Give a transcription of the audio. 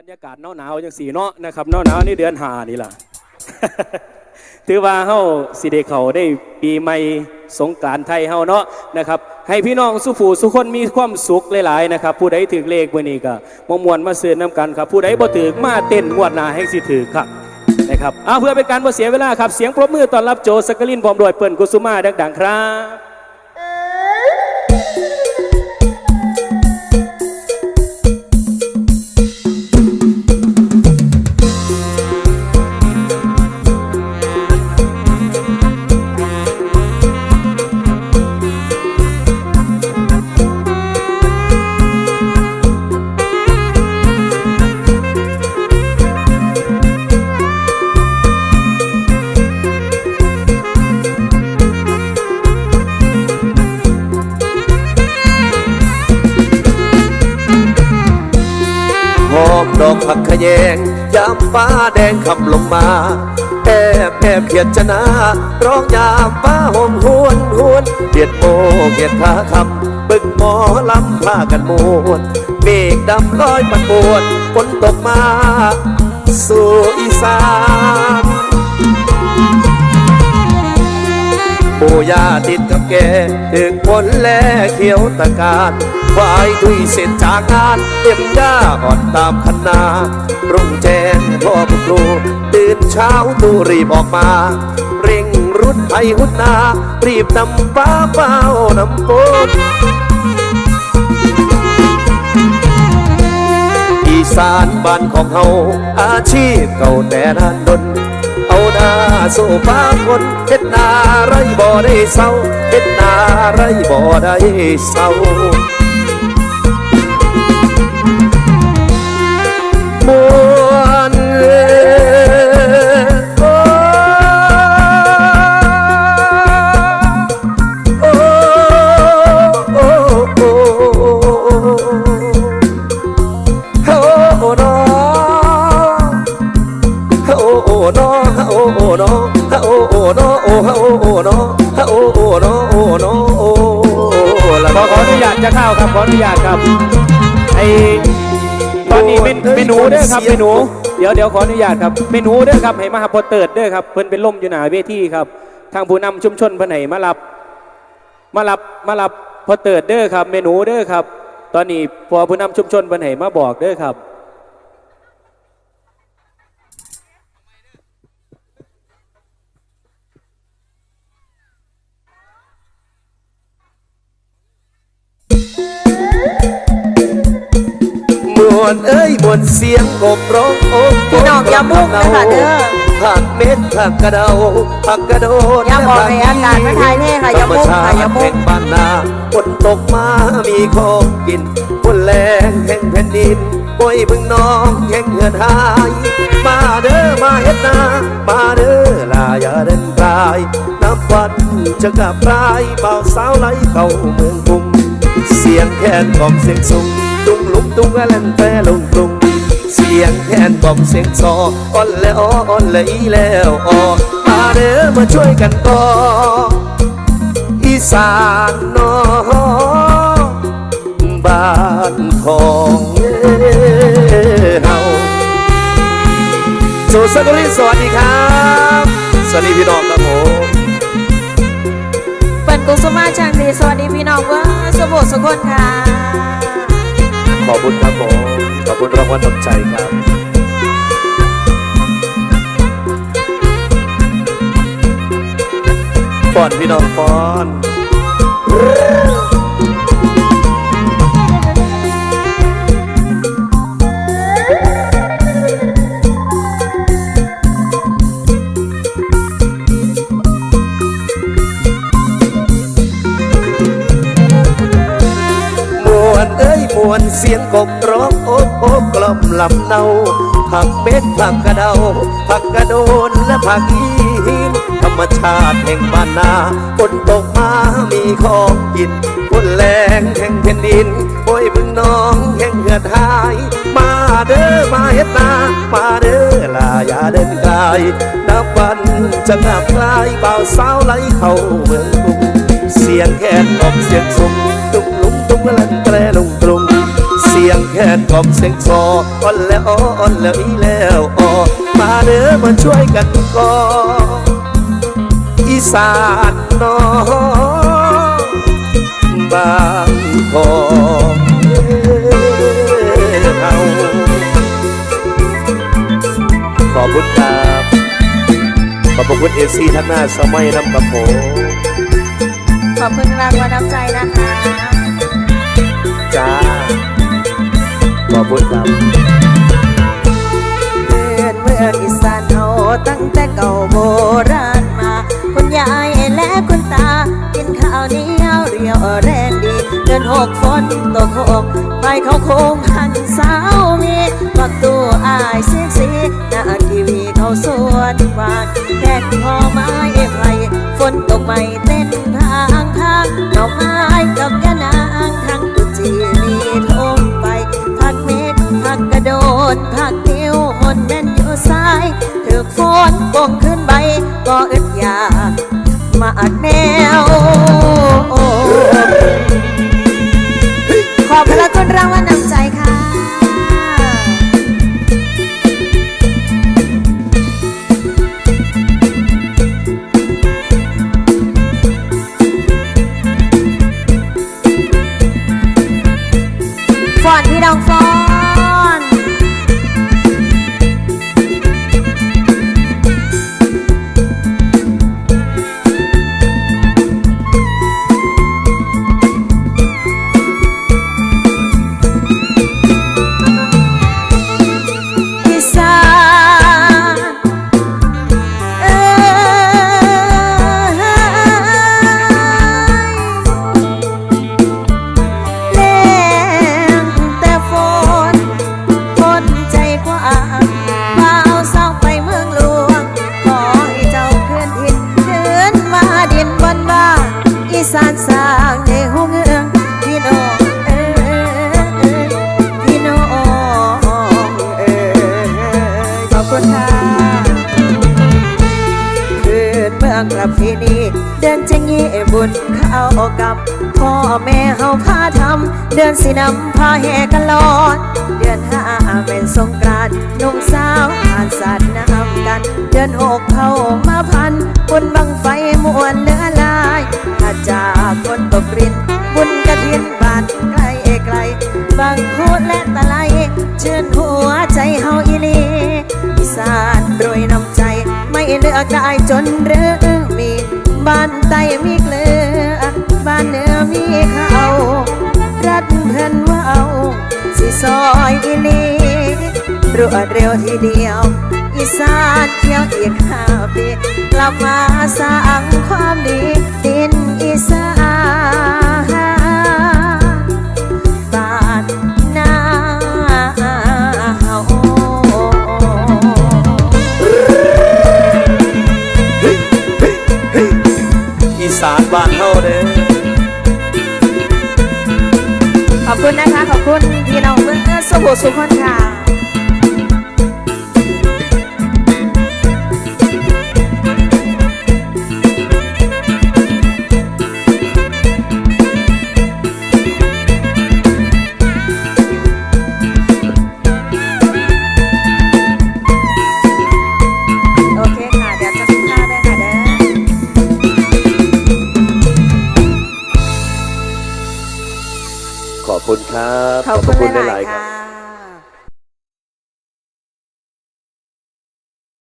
บรรยากาศหนาวๆจังสีเนาะนะครับหนาวๆนี่เดือนหานี่ล่ะถือว่าเฮาสิได้เขาได้ปีใหม่สงกรานต์ไทยเฮาเนาะนะครับ ให้พี่น้องสุผูสุคนมีความสุขหลายๆนะครับ ผู้ใดถือเลขมื้อนี้ก็มมวนมาซื้อน้ำกันครับ ผู้ใดบ่ถือมาเต้นงวดหน้าให้สิถือครับนะครับเอาเพื่อเป็นการบ่เสียเวลาครับ เสียงปรบมือต้อนรับโจสกลินพร้อมด้วยเปิ้นกุสุมาดังๆครับ แยงยามฟ้าแดงขับลงมาแอบแอบเขียดชนะร้องยามฟ้าห่มหวนหวนเกียดโมเกียดขาคำบึกหมอลำพากันมวนเมฆดำลอยปันปวนฝนตกมา สู่อีสานปู่ย่าติดกับแกถึงผลและเขียวตะการ วายทุยเสร็จจากงาน เต็มหญ้าอ่อนตามคันนารุ่งแจ้งพ่อผู้ครูตื่นเช้าตูรีบออกมา เร่งรุดไทยหุดนา รีบนำฟ้าเป้านำฝนอีสานบ้านของเฮาอาชีพเก่าแต่นานดนเอาหน้าสู้ฟ้าคนเฮ็ดนาไรบ่ได้เศร้าเฮ็ดนาไรบ่ได้เศร้า โอ้โอ้นโอโอโอนอโอโอนโอนโอละขอขออนุญาตจะเข้าครับขออนุญาตครับไอตอนนี้เป็นเมนูเด้อครับเมนูเดี๋ยวเดี๋ยวขออนุญาตครับเมนูเด้อครับให้มาหาพอเติร์ดเด้อครับเพิ่นเป็นล่มอยู่หนาเวทีครับ ทางผู้นำชุมชนเพิ่นให้มารับ มารับมารับพอเติร์ดเด้อครับ เมนูเด้อครับ ตอนนี้พอผู้นำชุมชนเพิ่นให้มาบอกเด้อครับ วนเอ้ยมวนเสียงกบร้องโอ้พี่น้องอย่ามุ่งนะคะเด้อผักเม็ดผักกระเดาผักกระโดนอย่าบอกให้อากาศไม่ทายแน่ค่ะอย่ามุ่งค่ะอย่ามุ่งธรรชติแห่บ้านนาฝนตกมามีของกินฝนแรงแห่งแผ่นดินโอ้ยพึ่งน้องแห่งเหือนหาย มาเด้อมาเฮ็ดนามาเด้อลาอย่าเดินกลายน้ำวันจะกลับปลายเบาสาวไหลเข้าเมืองกรุงเสียงแคนกล่อมเสียงสูง ตุ้งลุกตุ้งอะไรแปรลงกรุงเสียงแคนกล่อมเสียงซออ่อนแล้วอ่อนเลยแล้วอ่อมาเด้อมาช่วยกันก่ออีสานนอบ้านของเฮาสุสกุลิสวัสดีครับ สวัสดีพี่น้องครับผมเปิดกุสมาช่างดีสวัสดีพี่น้องว่าสมุทรสกลค่ะ ขอบคุณครับผมขอบคุณรางวัลน้ำใจครับปอนพี่น้องป้อน เสียงกบร้องโอบโอบกล่อมลำเนาผักเป็ดผักกระเดาผักกระโดนและผักอีหินธรรมชาติแห่งบ้านนาฝนตกมามีของกินฝนแรงแห่งแผ่นดินโอ้ยมึงน้องแห่งเหือดหาย มาเด้อมาเฮ็ดนามาเด้อลาอย่าเดินไกลนับวันจะงับคลายบ่าวสาวไหลเข้าเมืองกรุงเสียงแคนออกเสียงสูงตุ้งลุงตุ้งลันแตรลงตรง สียงแค่กล่อมเสียงซออ่อนแล้วอ่อนแล้วอีแล้วอ่อมาเด้อมาช่วยกันก่ออีสานน้องบางกอกเอาขอบคุณครับขอบพระคุณเอซีทั้งหน้าสมัยน้ำกับผขอบคุณรางวัลน้ำใจนะคะจ้า ขอบคุณครับเดินเมืองอีสานเอาตั้งแต่เก่าโบราณมา คุณยายและคุณตา กินข้าวเหนียวเรียวแรงดี เดินหกฝนตกหกไปเขาโค้งพันสาวมีปักตัวอายเสียสีหน้าทีวีเขาสวนวานแค่พอไม้ไผ่ฝนตกไม่เต้นทางทางดอกไม้กับยานา ฝ สานสร้างในหูเงืองพี่น้องเอ้ยพี่น้องเอ้ยขอบคุณค่ะคืนเมืองกลับที่นี่เดินจะงี้บุญเข้ากำพ่อแม่เฮาพาทำเดือนสินำพาแห่กันลอด เดือนห้าเป็นสงกรานต์นุ่งสาวผ่านสัตว์น้ำกัน เดือนหกเข้ามาพันบุญบังไฟมวนเหลือลา ถ้าจากคนตกรินบุญกระถินบาทไกลไกลบางพูดและตะไลเชื่นหัวใจเฮาอีลีอีสานรวยน้ำใจ ไม่เลือกได้จนหรือมีบ้านใต้มีเกลือ บ้านเหนือมีเขารัดเพื่อนว่าเอาสิซอยอีลีรวดเร็วทีเดียว อีสานเที่ยวอีกห้าปี ลับมาสร้างความดีดินอีสานบ้านนาเฮาอีสานบ้านเฮาเด้อขอบคุณนะคะ ขอบคุณพี่น้องเพื่อนสุขสุขคนค่ะ คุณครับ ขอบคุณหหลาลายยๆๆครัค่ะบ